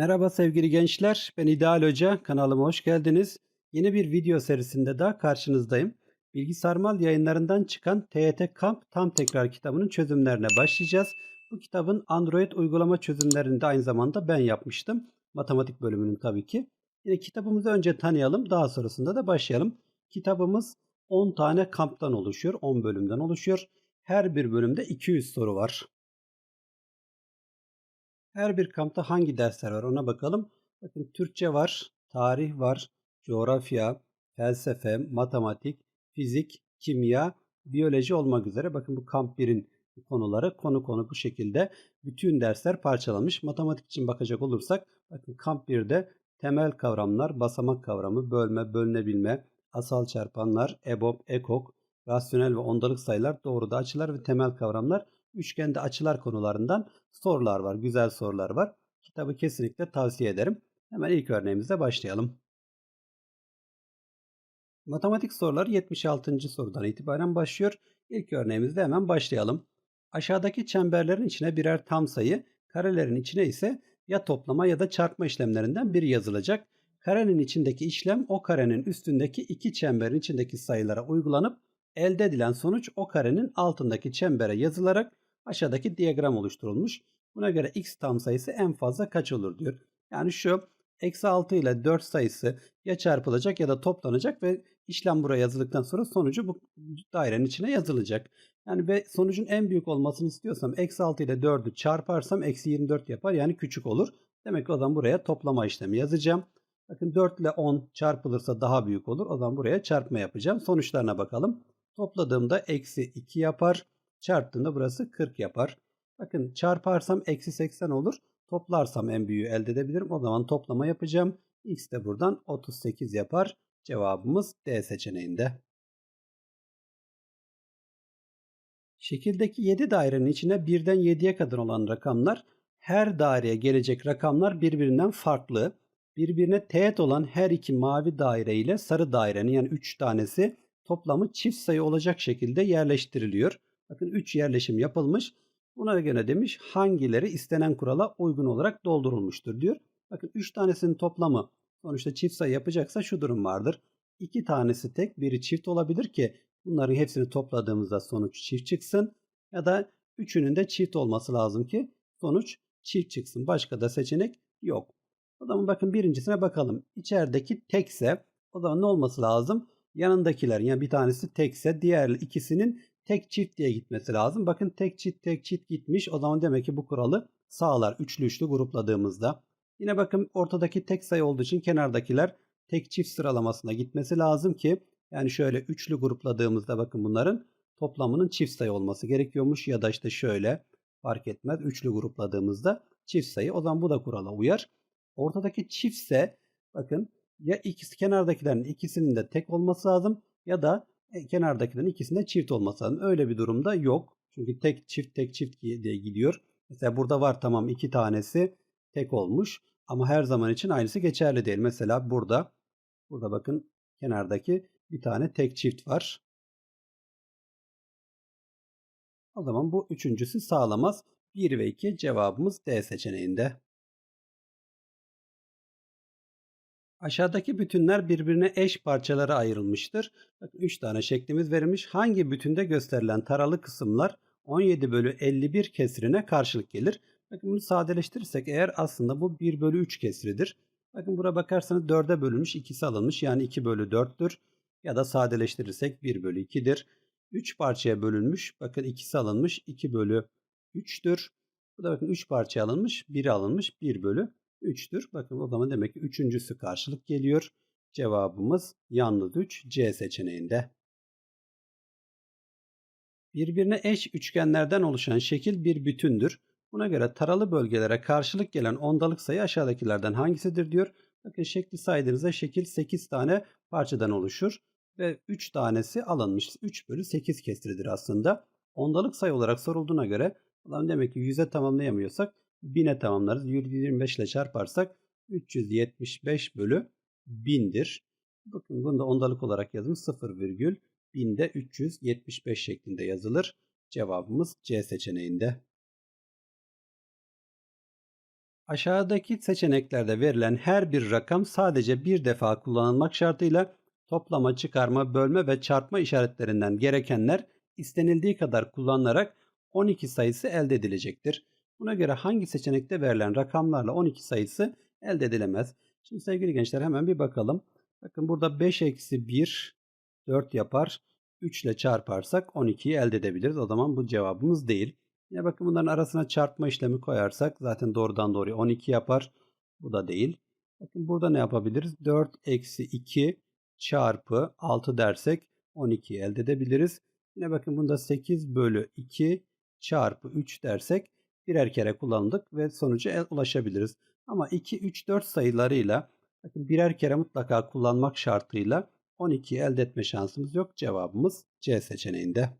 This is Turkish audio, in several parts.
Merhaba sevgili gençler, ben İdeal Hoca, kanalıma hoş geldiniz. Yeni bir video serisinde daha karşınızdayım. Bilgisarmal yayınlarından çıkan TYT Kamp Tam Tekrar kitabının çözümlerine başlayacağız. Bu kitabın Android uygulama çözümlerini de aynı zamanda ben yapmıştım. Matematik bölümünün tabii ki. Yine kitabımızı önce tanıyalım, daha sonrasında da başlayalım. Kitabımız 10 tane kamptan oluşuyor, 10 bölümden oluşuyor. Her bir bölümde 200 soru var. Her bir kampta hangi dersler var ona bakalım. Bakın Türkçe var, tarih var, coğrafya, felsefe, matematik, fizik, kimya, biyoloji olmak üzere. Bakın bu kamp 1'in konuları konu konu bu şekilde bütün dersler parçalanmış. Matematik için bakacak olursak bakın kamp 1'de temel kavramlar, basamak kavramı, bölme, bölünebilme, asal çarpanlar, EBOB, EKOK, rasyonel ve ondalık sayılar, doğruda açılar ve temel kavramlar üçgende açılar konularından sorular var. Güzel sorular var. Kitabı kesinlikle tavsiye ederim. Hemen ilk örneğimizle başlayalım. Matematik soruları 76. sorudan itibaren başlıyor. İlk örneğimizde hemen başlayalım. Aşağıdaki çemberlerin içine birer tam sayı, karelerin içine ise ya toplama ya da çarpma işlemlerinden biri yazılacak. Karenin içindeki işlem o karenin üstündeki iki çemberin içindeki sayılara uygulanıp elde edilen sonuç o karenin altındaki çembere yazılarak aşağıdaki diyagram oluşturulmuş. Buna göre x tam sayısı en fazla kaç olur diyor. Yani şu eksi 6 ile 4 sayısı ya çarpılacak ya da toplanacak ve işlem buraya yazıldıktan sonra sonucu bu dairenin içine yazılacak. Yani ve sonucun en büyük olmasını istiyorsam eksi 6 ile 4'ü çarparsam eksi 24 yapar yani küçük olur. Demek ki o zaman buraya toplama işlemi yazacağım. Bakın 4 ile 10 çarpılırsa daha büyük olur. O zaman buraya çarpma yapacağım. Sonuçlarına bakalım. Topladığımda eksi 2 yapar. Çarptığımda burası 40 yapar. Bakın çarparsam eksi 80 olur. Toplarsam en büyüğü elde edebilirim. O zaman toplama yapacağım. X de buradan 38 yapar. Cevabımız D seçeneğinde. Şekildeki 7 dairenin içine 1'den 7'ye kadar olan rakamlar her daireye gelecek rakamlar birbirinden farklı. Birbirine teğet olan her iki mavi daire ile sarı dairenin yani 3 tanesi toplamı çift sayı olacak şekilde yerleştiriliyor. Bakın 3 yerleşim yapılmış. Buna göre demiş hangileri istenen kurala uygun olarak doldurulmuştur diyor. Bakın 3 tanesinin toplamı sonuçta çift sayı yapacaksa şu durum vardır. 2 tanesi tek biri çift olabilir ki bunların hepsini topladığımızda sonuç çift çıksın. Ya da üçünün de çift olması lazım ki sonuç çift çıksın. Başka da seçenek yok. O zaman bakın birincisine bakalım. İçerideki tekse o zaman ne olması lazım? Yanındakiler yani bir tanesi tekse diğer ikisinin tek çift diye gitmesi lazım. Bakın tek çift tek çift gitmiş. O zaman demek ki bu kuralı sağlar. Üçlü üçlü grupladığımızda. Yine bakın ortadaki tek sayı olduğu için kenardakiler tek çift sıralamasına gitmesi lazım ki yani şöyle üçlü grupladığımızda bakın bunların toplamının çift sayı olması gerekiyormuş ya da işte şöyle fark etmez üçlü grupladığımızda çift sayı o zaman bu da kurala uyar. Ortadaki çiftse bakın ya ikisi kenardakilerin ikisinin de tek olması lazım ya da e, kenardakilerin ikisinde çift olması lazım. Öyle bir durumda yok. Çünkü tek çift tek çift diye gidiyor. Mesela burada var tamam iki tanesi tek olmuş ama her zaman için aynısı geçerli değil. Mesela burada burada bakın kenardaki bir tane tek çift var. O zaman bu üçüncüsü sağlamaz. 1 ve 2 cevabımız D seçeneğinde. Aşağıdaki bütünler birbirine eş parçalara ayrılmıştır. Bakın 3 tane şeklimiz verilmiş. Hangi bütünde gösterilen taralı kısımlar 17 bölü 51 kesrine karşılık gelir? Bakın bunu sadeleştirirsek eğer aslında bu 1 bölü 3 kesridir. Bakın buraya bakarsanız 4'e bölünmüş ikisi alınmış yani 2 bölü 4'tür. Ya da sadeleştirirsek 1 bölü 2'dir. 3 parçaya bölünmüş. Bakın ikisi alınmış 2 bölü 3'tür. Bu da bakın 3 parçaya alınmış 1'i alınmış 1 bölü 3'tür. Bakın o zaman demek ki üçüncüsü karşılık geliyor. Cevabımız yalnız 3 C seçeneğinde. Birbirine eş üçgenlerden oluşan şekil bir bütündür. Buna göre taralı bölgelere karşılık gelen ondalık sayı aşağıdakilerden hangisidir diyor. Bakın şekli saydığınızda şekil 8 tane parçadan oluşur ve 3 tanesi alınmış. 3 bölü 8 kesiridir aslında. Ondalık sayı olarak sorulduğuna göre demek ki 100'e tamamlayamıyorsak 1000'e tamamlarız. 125 ile çarparsak 375 bölü 1000'dir. Bakın bunu da ondalık olarak yazmış 0 virgül 1000'de 375 şeklinde yazılır. Cevabımız C seçeneğinde. Aşağıdaki seçeneklerde verilen her bir rakam sadece bir defa kullanılmak şartıyla toplama, çıkarma, bölme ve çarpma işaretlerinden gerekenler istenildiği kadar kullanılarak 12 sayısı elde edilecektir. Buna göre hangi seçenekte verilen rakamlarla 12 sayısı elde edilemez? Şimdi sevgili gençler hemen bir bakalım. Bakın burada 5 eksi 1 4 yapar. 3 ile çarparsak 12'yi elde edebiliriz. O zaman bu cevabımız değil. Yine bakın bunların arasına çarpma işlemi koyarsak zaten doğrudan doğruya 12 yapar. Bu da değil. Bakın burada ne yapabiliriz? 4 eksi 2 çarpı 6 dersek 12'yi elde edebiliriz. Yine bakın bunda 8 bölü 2 çarpı 3 dersek birer kere kullandık ve sonuca ulaşabiliriz. Ama 2, 3, 4 sayılarıyla bakın birer kere mutlaka kullanmak şartıyla 12'yi elde etme şansımız yok. Cevabımız C seçeneğinde.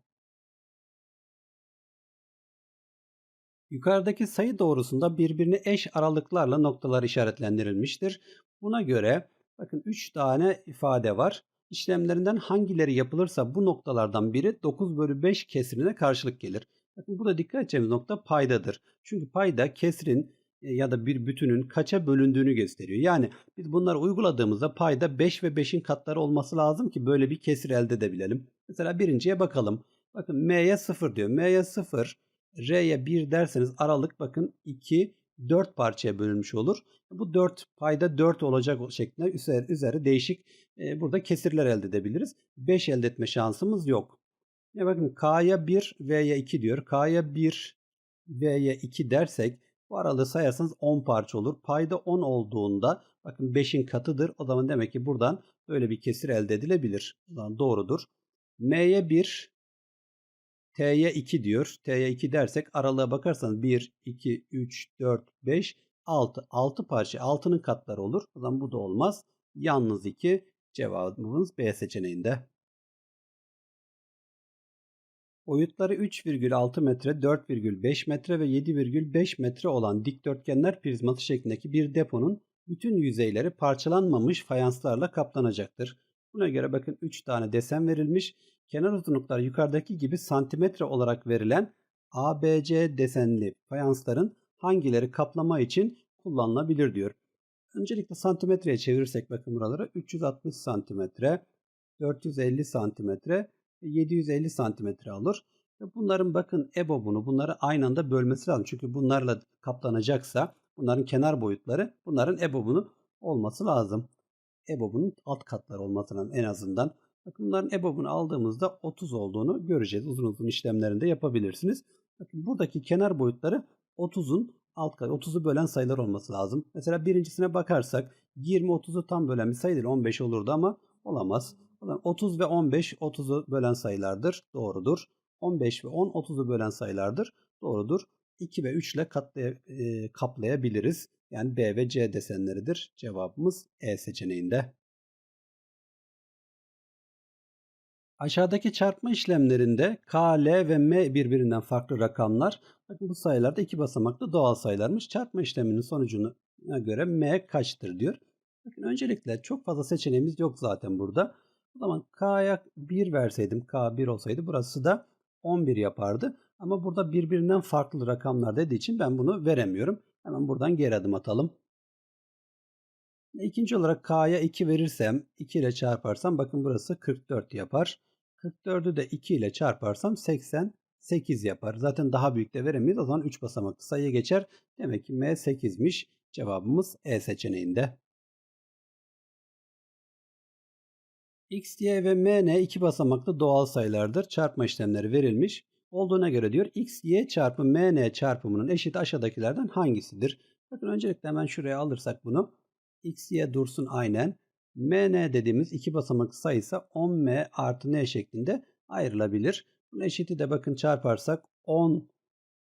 Yukarıdaki sayı doğrusunda birbirine eş aralıklarla noktalar işaretlendirilmiştir. Buna göre bakın 3 tane ifade var. İşlemlerinden hangileri yapılırsa bu noktalardan biri 9 bölü 5 kesrine karşılık gelir. Bakın burada dikkat edeceğimiz nokta paydadır. Çünkü payda kesrin e, ya da bir bütünün kaça bölündüğünü gösteriyor. Yani biz bunları uyguladığımızda payda 5 ve 5'in katları olması lazım ki böyle bir kesir elde edebilelim. Mesela birinciye bakalım. Bakın m'ye 0 diyor. m'ye 0, r'ye 1 derseniz aralık bakın 2, 4 parçaya bölünmüş olur. Bu 4 payda 4 olacak şeklinde üzeri, üzeri değişik e, burada kesirler elde edebiliriz. 5 elde etme şansımız yok. Ya bakın K'ya 1, V'ye 2 diyor. K'ya 1, V'ye 2 dersek bu aralığı sayarsanız 10 parça olur. Payda 10 olduğunda bakın 5'in katıdır. O zaman demek ki buradan böyle bir kesir elde edilebilir. O zaman doğrudur. M'ye 1, T'ye 2 diyor. T'ye 2 dersek aralığa bakarsanız 1, 2, 3, 4, 5, 6. 6 parça 6'nın katları olur. O zaman bu da olmaz. Yalnız 2 cevabımız B seçeneğinde. Boyutları 3,6 metre, 4,5 metre ve 7,5 metre olan dikdörtgenler prizması şeklindeki bir deponun bütün yüzeyleri parçalanmamış fayanslarla kaplanacaktır. Buna göre bakın 3 tane desen verilmiş. Kenar uzunlukları yukarıdaki gibi santimetre olarak verilen ABC desenli fayansların hangileri kaplama için kullanılabilir diyor. Öncelikle santimetreye çevirirsek bakın buraları 360 santimetre, 450 santimetre 750 santimetre alır. Bunların bakın EBOB'unu bunları aynı anda bölmesi lazım. Çünkü bunlarla kaplanacaksa bunların kenar boyutları bunların EBOB'unu olması lazım. EBOB'unun alt katları olması lazım en azından. Bakın bunların EBOB'unu aldığımızda 30 olduğunu göreceğiz. Uzun uzun işlemlerinde yapabilirsiniz. Bakın buradaki kenar boyutları 30'un alt katı 30'u bölen sayılar olması lazım. Mesela birincisine bakarsak 20 30'u tam bölen bir sayı değil 15 olurdu ama olamaz. 30 ve 15 30'u bölen sayılardır. Doğrudur. 15 ve 10 30'u bölen sayılardır. Doğrudur. 2 ve 3 ile katlaya, e, kaplayabiliriz. Yani B ve C desenleridir. Cevabımız E seçeneğinde. Aşağıdaki çarpma işlemlerinde K, L ve M birbirinden farklı rakamlar. Bakın bu sayılar da iki basamaklı doğal sayılarmış. Çarpma işleminin sonucuna göre M kaçtır diyor. Bakın öncelikle çok fazla seçeneğimiz yok zaten burada. O zaman K'ya 1 verseydim, K 1 olsaydı burası da 11 yapardı. Ama burada birbirinden farklı rakamlar dediği için ben bunu veremiyorum. Hemen buradan geri adım atalım. İkinci olarak K'ya 2 verirsem 2 ile çarparsam bakın burası 44 yapar. 44'ü de 2 ile çarparsam 88 yapar. Zaten daha büyük de veremeyiz. O zaman 3 basamaklı sayıya geçer. Demek ki M 8'miş. Cevabımız E seçeneğinde. X, Y ve MN iki basamaklı doğal sayılardır. Çarpma işlemleri verilmiş. Olduğuna göre diyor X, Y çarpı MN çarpımının eşit aşağıdakilerden hangisidir? Bakın öncelikle hemen şuraya alırsak bunu. X, Y dursun aynen. MN dediğimiz iki basamaklı sayısı 10M artı N şeklinde ayrılabilir. Bunun eşiti de bakın çarparsak 10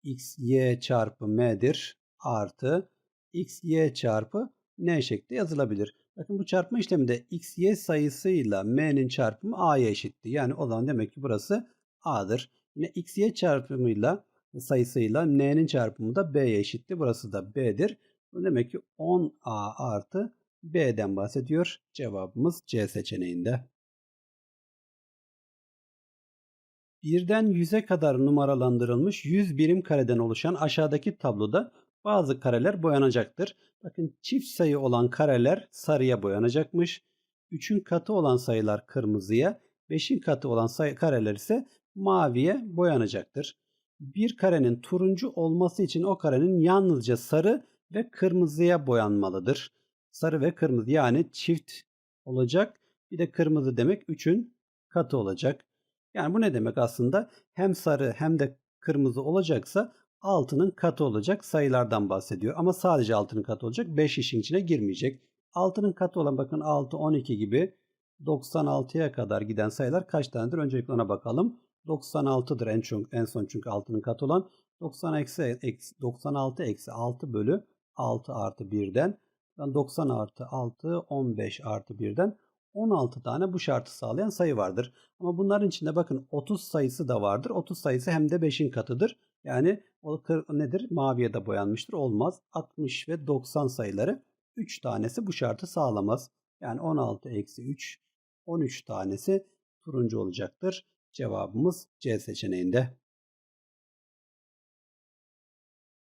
X, Y çarpı M'dir artı X, Y çarpı N şeklinde yazılabilir. Bakın bu çarpma işleminde x, y sayısıyla m'nin çarpımı a'ya eşitti. Yani o zaman demek ki burası a'dır. Yine x, y çarpımıyla sayısıyla n'nin çarpımı da b'ye eşitti. Burası da b'dir. Demek ki 10a artı b'den bahsediyor. Cevabımız C seçeneğinde. Birden 100'e kadar numaralandırılmış 100 birim kareden oluşan aşağıdaki tabloda bazı kareler boyanacaktır. Bakın çift sayı olan kareler sarıya boyanacakmış. 3'ün katı olan sayılar kırmızıya, 5'in katı olan sayı kareler ise maviye boyanacaktır. Bir karenin turuncu olması için o karenin yalnızca sarı ve kırmızıya boyanmalıdır. Sarı ve kırmızı yani çift olacak. Bir de kırmızı demek 3'ün katı olacak. Yani bu ne demek aslında? Hem sarı hem de kırmızı olacaksa altının katı olacak sayılardan bahsediyor. Ama sadece altının katı olacak. 5 işin içine girmeyecek. Altının katı olan bakın 6, 12 gibi 96'ya kadar giden sayılar kaç tanedir? Öncelikle ona bakalım. 96'dır en, çok, en son çünkü altının katı olan. 90 eksi, eksi, 96 eksi 6 bölü 6 artı 1'den. 90 artı 6, 15 artı 1'den 16 tane bu şartı sağlayan sayı vardır. Ama bunların içinde bakın 30 sayısı da vardır. 30 sayısı hem de 5'in katıdır. Yani o nedir? Maviye de boyanmıştır. Olmaz. 60 ve 90 sayıları 3 tanesi bu şartı sağlamaz. Yani 16 eksi 3 13 tanesi turuncu olacaktır. Cevabımız C seçeneğinde.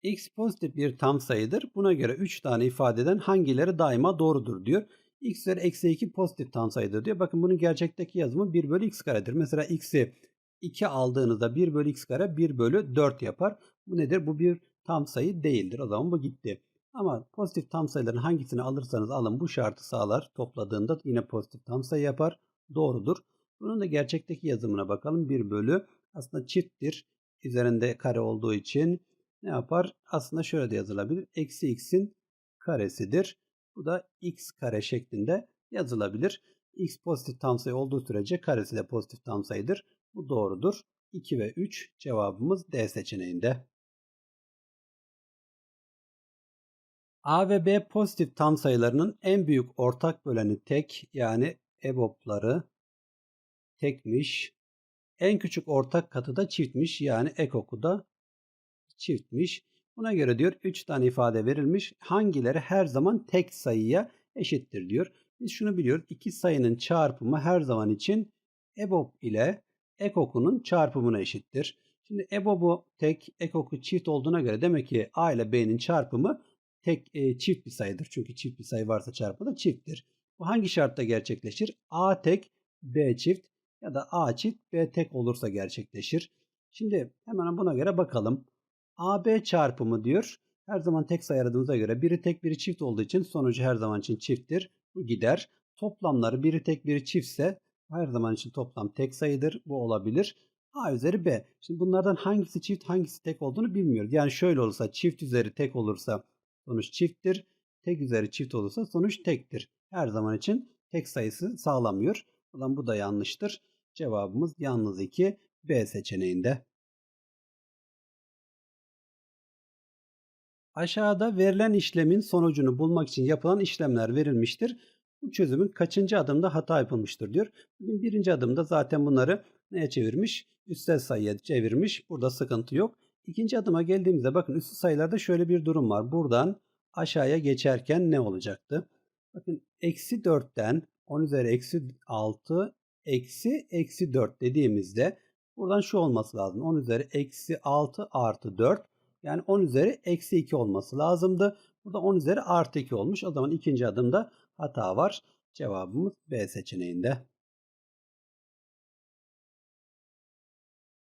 X pozitif bir tam sayıdır. Buna göre 3 tane ifadeden hangileri daima doğrudur diyor. X üzeri eksi 2 pozitif tam sayıdır diyor. Bakın bunun gerçekteki yazımı 1 bölü x karedir. Mesela x'i 2 aldığınızda 1 bölü x kare 1 bölü 4 yapar. Bu nedir? Bu bir tam sayı değildir. O zaman bu gitti. Ama pozitif tam sayıların hangisini alırsanız alın bu şartı sağlar. Topladığında yine pozitif tam sayı yapar. Doğrudur. Bunun da gerçekteki yazımına bakalım. 1 bölü aslında çifttir. Üzerinde kare olduğu için ne yapar? Aslında şöyle de yazılabilir. Eksi x'in karesidir. Bu da x kare şeklinde yazılabilir. x pozitif tam sayı olduğu sürece karesi de pozitif tam sayıdır. Bu doğrudur. 2 ve 3 cevabımız D seçeneğinde. A ve B pozitif tam sayılarının en büyük ortak böleni tek yani EBOB'ları tekmiş. En küçük ortak katı da çiftmiş yani ekoku da çiftmiş. Buna göre diyor 3 tane ifade verilmiş. Hangileri her zaman tek sayıya eşittir diyor. Biz şunu biliyoruz. İki sayının çarpımı her zaman için EBOB ile ekokunun çarpımına eşittir. Şimdi EBOB'u tek, ekoku çift olduğuna göre demek ki A ile B'nin çarpımı tek e, çift bir sayıdır. Çünkü çift bir sayı varsa çarpımı da çifttir. Bu hangi şartta gerçekleşir? A tek, B çift ya da A çift, B tek olursa gerçekleşir. Şimdi hemen buna göre bakalım. AB çarpımı diyor. Her zaman tek sayı aradığımıza göre biri tek biri çift olduğu için sonucu her zaman için çifttir. Bu gider. Toplamları biri tek biri çiftse her zaman için toplam tek sayıdır. Bu olabilir. A üzeri B. Şimdi bunlardan hangisi çift hangisi tek olduğunu bilmiyoruz. Yani şöyle olursa çift üzeri tek olursa sonuç çifttir. Tek üzeri çift olursa sonuç tektir. Her zaman için tek sayısı sağlamıyor. Zaman bu da yanlıştır. Cevabımız yalnız 2 B seçeneğinde. Aşağıda verilen işlemin sonucunu bulmak için yapılan işlemler verilmiştir. Bu çözümün kaçıncı adımda hata yapılmıştır diyor. Birinci adımda zaten bunları neye çevirmiş? Üstel sayıya çevirmiş. Burada sıkıntı yok. İkinci adıma geldiğimizde bakın üstü sayılarda şöyle bir durum var. Buradan aşağıya geçerken ne olacaktı? Bakın eksi 4'ten 10 üzeri eksi 6 eksi eksi 4 dediğimizde buradan şu olması lazım. 10 üzeri eksi 6 artı 4 yani 10 üzeri eksi 2 olması lazımdı. Burada 10 üzeri artı 2 olmuş. O zaman ikinci adımda hata var. Cevabımız B seçeneğinde.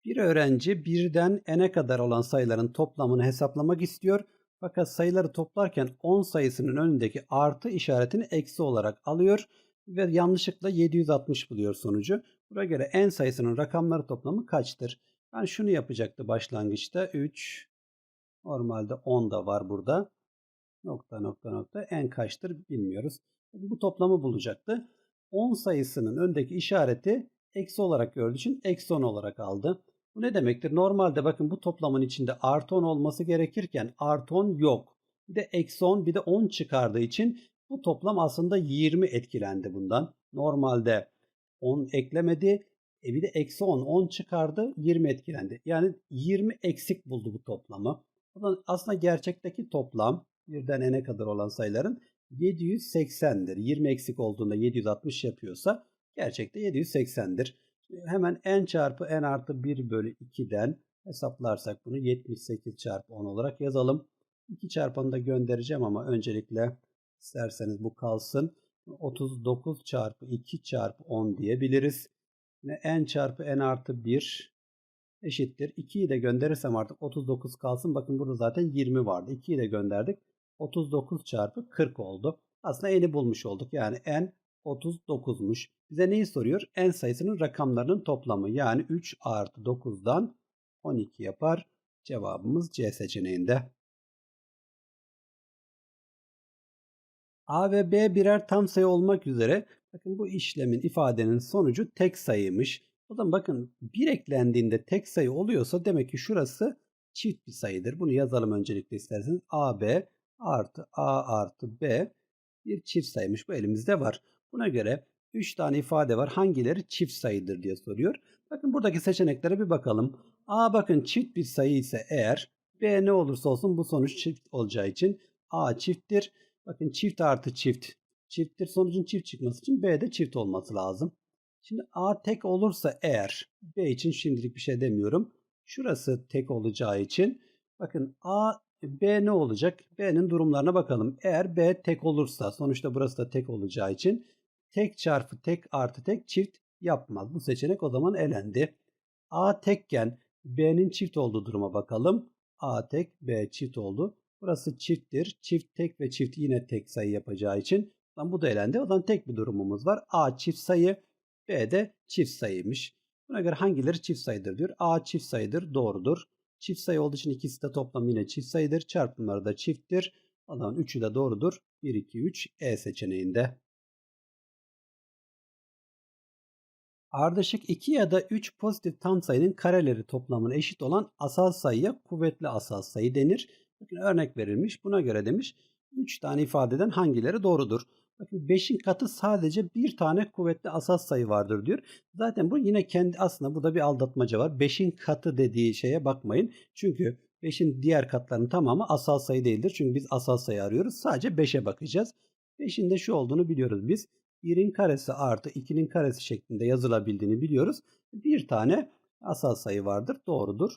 Bir öğrenci birden n'e kadar olan sayıların toplamını hesaplamak istiyor. Fakat sayıları toplarken 10 sayısının önündeki artı işaretini eksi olarak alıyor ve yanlışlıkla 760 buluyor sonucu. Buna göre n sayısının rakamları toplamı kaçtır? Ben şunu yapacaktı başlangıçta 3, Normalde 10 da var burada. Nokta nokta nokta en kaçtır bilmiyoruz. Bu toplamı bulacaktı. 10 sayısının öndeki işareti eksi olarak gördüğü için eksi 10 olarak aldı. Bu ne demektir? Normalde bakın bu toplamın içinde artı 10 olması gerekirken artı 10 yok. Bir de eksi 10 bir de 10 çıkardığı için bu toplam aslında 20 etkilendi bundan. Normalde 10 eklemedi. E bir de eksi 10, 10 çıkardı 20 etkilendi. Yani 20 eksik buldu bu toplamı. Aslında gerçekteki toplam birden n'e kadar olan sayıların 780'dir. 20 eksik olduğunda 760 yapıyorsa gerçekte 780'dir. Hemen n çarpı n artı 1 bölü 2'den hesaplarsak bunu 78 çarpı 10 olarak yazalım. 2 çarpanı da göndereceğim ama öncelikle isterseniz bu kalsın. 39 çarpı 2 çarpı 10 diyebiliriz. Yine n çarpı n artı 1 eşittir. 2'yi de gönderirsem artık 39 kalsın. Bakın burada zaten 20 vardı. 2'yi de gönderdik. 39 çarpı 40 oldu. Aslında n'i bulmuş olduk. Yani n 39'muş. Bize neyi soruyor? n sayısının rakamlarının toplamı. Yani 3 artı 9'dan 12 yapar. Cevabımız C seçeneğinde. A ve B birer tam sayı olmak üzere bakın bu işlemin ifadenin sonucu tek sayıymış. O zaman bakın bir eklendiğinde tek sayı oluyorsa demek ki şurası çift bir sayıdır. Bunu yazalım öncelikle isterseniz. AB artı A artı B bir çift sayıymış. Bu elimizde var. Buna göre 3 tane ifade var. Hangileri çift sayıdır diye soruyor. Bakın buradaki seçeneklere bir bakalım. A bakın çift bir sayı ise eğer B ne olursa olsun bu sonuç çift olacağı için A çifttir. Bakın çift artı çift çifttir. Sonucun çift çıkması için B de çift olması lazım. Şimdi A tek olursa eğer B için şimdilik bir şey demiyorum. Şurası tek olacağı için bakın A B ne olacak? B'nin durumlarına bakalım. Eğer B tek olursa sonuçta burası da tek olacağı için tek çarpı tek artı tek çift yapmaz. Bu seçenek o zaman elendi. A tekken B'nin çift olduğu duruma bakalım. A tek B çift oldu. Burası çifttir. Çift tek ve çift yine tek sayı yapacağı için lan bu da elendi. O zaman tek bir durumumuz var. A çift sayı B de çift sayıymış. Buna göre hangileri çift sayıdır diyor. A çift sayıdır. Doğrudur. Çift sayı olduğu için ikisi de toplam yine çift sayıdır. Çarpımları da çifttir. O zaman 3'ü de doğrudur. 1, 2, 3 E seçeneğinde. Ardışık 2 ya da 3 pozitif tam sayının kareleri toplamına eşit olan asal sayıya kuvvetli asal sayı denir. Örnek verilmiş. Buna göre demiş 3 tane ifadeden hangileri doğrudur? Bakın 5'in katı sadece bir tane kuvvetli asal sayı vardır diyor. Zaten bu yine kendi aslında burada bir aldatmaca var. 5'in katı dediği şeye bakmayın. Çünkü 5'in diğer katlarının tamamı asal sayı değildir. Çünkü biz asal sayı arıyoruz. Sadece 5'e bakacağız. 5'in de şu olduğunu biliyoruz biz. 1'in karesi artı 2'nin karesi şeklinde yazılabildiğini biliyoruz. Bir tane asal sayı vardır. Doğrudur.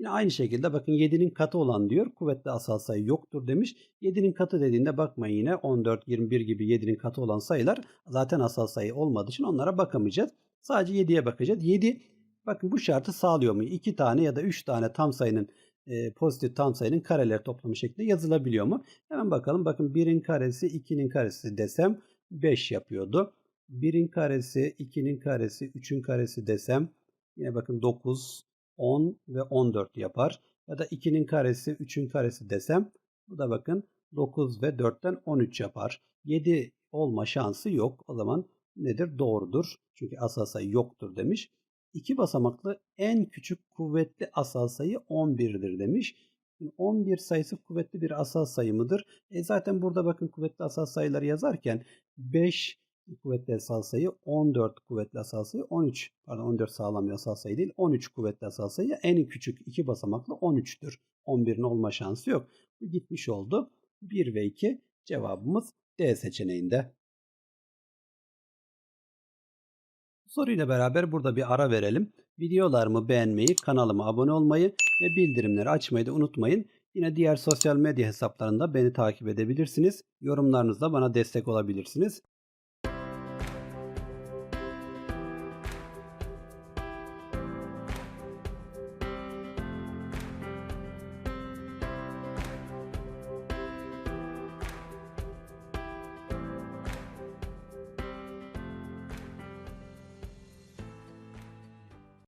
Yine aynı şekilde bakın 7'nin katı olan diyor. Kuvvetli asal sayı yoktur demiş. 7'nin katı dediğinde bakmayın yine 14, 21 gibi 7'nin katı olan sayılar zaten asal sayı olmadığı için onlara bakamayacağız. Sadece 7'ye bakacağız. 7 bakın bu şartı sağlıyor mu? 2 tane ya da 3 tane tam sayının e, pozitif tam sayının kareleri toplamı şeklinde yazılabiliyor mu? Hemen bakalım. Bakın 1'in karesi 2'nin karesi desem 5 yapıyordu. 1'in karesi 2'nin karesi 3'ün karesi desem yine bakın 9, 10 ve 14 yapar. Ya da 2'nin karesi 3'ün karesi desem bu da bakın 9 ve 4'ten 13 yapar. 7 olma şansı yok. O zaman nedir? Doğrudur. Çünkü asal sayı yoktur demiş. İki basamaklı en küçük kuvvetli asal sayı 11'dir demiş. 11 sayısı kuvvetli bir asal sayı mıdır? E zaten burada bakın kuvvetli asal sayıları yazarken 5 kuvvetli asal sayı, 14 kuvvetli asal sayı, 13 pardon 14 sağlam bir asal sayı değil, 13 kuvvetli asal sayı en küçük iki basamaklı 13'tür. 11'in olma şansı yok. Bu gitmiş oldu. 1 ve 2 cevabımız D seçeneğinde. Soruyla beraber burada bir ara verelim. Videolarımı beğenmeyi, kanalıma abone olmayı ve bildirimleri açmayı da unutmayın. Yine diğer sosyal medya hesaplarında beni takip edebilirsiniz. Yorumlarınızla bana destek olabilirsiniz.